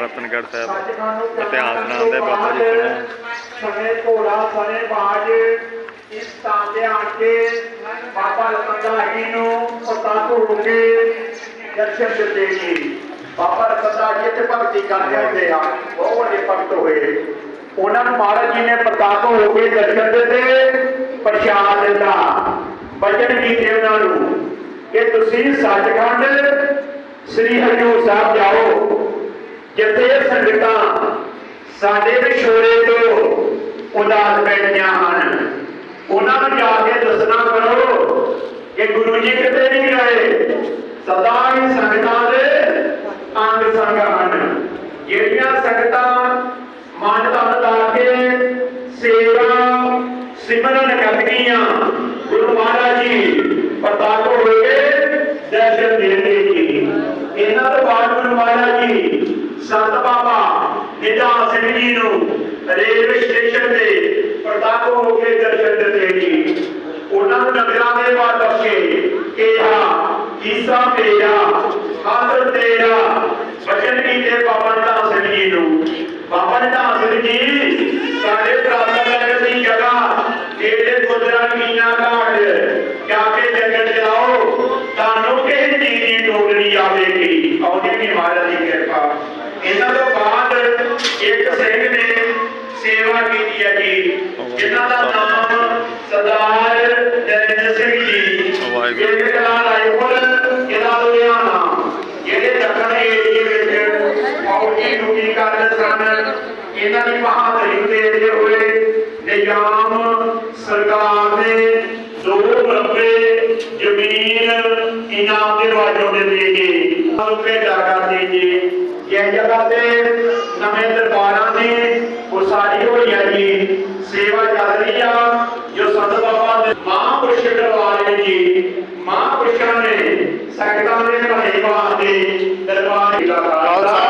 ਰਤਨਗੜ੍ਹ ਸਾਹਿਬ, ਇਤਿਹਾਸ ਕਰਨ ਦੇ ਬਾਬਾ ਜੀ ਬਾਅਦ ਸੁਣੋ ਘੋੜਾ ਸਣੇ ਬਾਜ, ਇਸ ਤਾਂ ਦੇ ਆ ਬਾਬਾ ਲਤੰਗਾ ਜੀ ਨੂੰ ਪਤਾ ਹੋ ਦਰਸ਼ਨ ਦਿੱਤੇ ਜੀ ਬਾਬਾ ਲਤੰਗਾ ਜੀ ਤੇ ਭਗਤੀ ਕਰਦੇ ਹੁੰਦੇ ਆ ਬਹੁਤ ਵੱਡੇ ਭਗਤ ਹੋਏ। ਉਹਨਾਂ ਨੂੰ ਮਹਾਰਾਜ ਜੀ ਨੇ ਪ੍ਰਤਾਪ ਹੋ ਕੇ ਦਰਸ਼ਨ ਦਿੱਤੇ, ਪ੍ਰਸ਼ਾਦ ਦਿੱਤਾ। ਬਚਨ ਕੀਤੇ ਉਹਨਾਂ ਨੂੰ ਕਿ ਤੁਸੀਂ ਸੱਚਖੰਡ ਸ੍ਰੀ ਹਜੂਰ ਸਾਹਿਬ ਜਾਓ। ਜਿੱਥੇ ਸੰਗਤਾਂ ਸਾਡੇ ਵਿਛੋੜੇ ਤੋਂ ਉਦਾਸ ਬੈਠੀਆਂ ਹਨ, ਉਹਨਾਂ ਨੂੰ ਜਾ ਕੇ ਦੱਸਣਾ ਕਰੋ ਕਿ ਗੁਰੂ ਜੀ ਕਿਤੇ ਨਹੀਂ ਗਏ ਸਦਾ ਹੀ ਸੰਗਤਾਂ ਦੇ ਅੰਗ ਸੰਗ ਹਨ। ਜਿਹੜੀਆਂ ਸੰਗਤਾਂ ਮਨ ਤਨ ਲਾ ਕੇ ਸੇਵਾ ਸਿਮਰਨ ਕਰਨਗੀਆਂ ਗੁਰੂ ਮਹਾਰਾਜ ਜੀ ਪ੍ਰਤਾਪ ਹੋ ਕੇ ਦਰਸ਼ਨ ਦੇਣਗੇ ਜੀ ਇਹਨਾਂ ਤੋਂ ਬਾਅਦ ਗੁਰੂ ਮਹਾਰਾਜ ਜੀ ਸੰਤ ਬਾਬਾ ਨਿਧਾਨ ਸਿੰਘ ਜੀ ਨੂੰ ਰੇਲਵੇ ਸਟੇਸ਼ਨ ਤੇ ਪ੍ਰਤਾਪ ਹੋ ਕੇ ਦਰਸ਼ਨ ਦਿੱਤੇ ਜੀ। ਉਹਨਾਂ ਨੂੰ ਨਗਰਾਂ ਦੇ ਬਾਅਦ ਬਖਸ਼ੇ ਕਿਹਾ, ਈਸਾ ਮੇਰਾ ਹਾਜ਼ਰ ਤੇਰਾ। ਬਚਨ ਕੀਤੇ ਬਾਬਾ ਨਿਧਾਨ ਸਿੰਘ ਜੀ ਨੂੰ। ਬਾਬਾ ਨਿਧਾਨ ਸਿੰਘ ਜੀ, ਸਾਡੇ ਪ੍ਰਾਪਤ ਨਗਰ ਦੀ ਜਗ੍ਹਾ ਜਿਹੜੇ ਗੁਜਰਾਂ ਕੀਨਾ ਘਾਟ ਜਾ ਕੇ ਜੰਗਲ ਚਲਾਓ ਤੁਹਾਨੂੰ ਕਿਸੇ ਚੀਜ਼ ਦੀ ਟੋਕ ਆਵੇਗੀ। ਆਉਂਦੀ ਵੀ ਮਹਾਰਾਜ ਦੀ ਕਿਰਪਾ। ਇਹਨਾਂ ਤੋਂ ਬਾਅਦ ਇੱਕ ਸਿੰਘ ਨੇ ਸੇਵਾ ਕੀਤੀ ਹੈ ਜੀ। ਜਿਨ੍ਹਾਂ ਦਾ ਨਾਮ ਸਰਦਾਰ ਨਰਿੰਦਰ ਸਿੰਘ ਜੀ। ਵਾਹਿਗੁਰੂ। ਕਲਾ ਰਾਏਪੁਰ ਜ਼ਿਲ੍ਹਾ ਲੁਧਿਆਣਾ ਜਿਹੜੇ ਦੱਖਣ ਏਰੀਏ ਵਿੱਚ ਫੌਜੀ ਡਿਊਟੀ ਕਰਦੇ ਸਨ ਇਹਨਾਂ ਦੀ ਬਹਾਦਰੀ ਦੇਖਦੇ ਹੋਏ ਨਿਜ਼ਾਮ ਸਰਕਾਰ ਨੇ ਦੋ ਮਰਬੇ ਜ਼ਮੀਨ ਇਨਾਮ ਦੇ ਵਾਜੋਂ ਦੇ ਦੇ ਕੇ ਸਾਨੂੰ ਭੇਜਾ ਕਰਦੇ ਜੀ। ਇਹ ਜਗ੍ਹਾ ਤੇ ਨਵੇਂ ਦਰਬਾਰਾਂ ਦੀ ਉਸਾਰੀ ਹੋਈ ਹੈ ਜੀ। ਸੇਵਾ ਚੱਲ ਰਹੀ ਆ, ਜੋ ਸੰਤ ਬਾਬਾ ਦੇ ਮਹਾਂਪੁਰਸ਼ ਕਰਵਾਏ ਜੀ, ਮਹਾਂਪੁਰਸ਼ਾਂ ਨੇ ਸੰਗਤਾਂ ਦੇ ਭਲੇ ਵਾਸਤੇ ਦਰਬਾਰ ਦਾ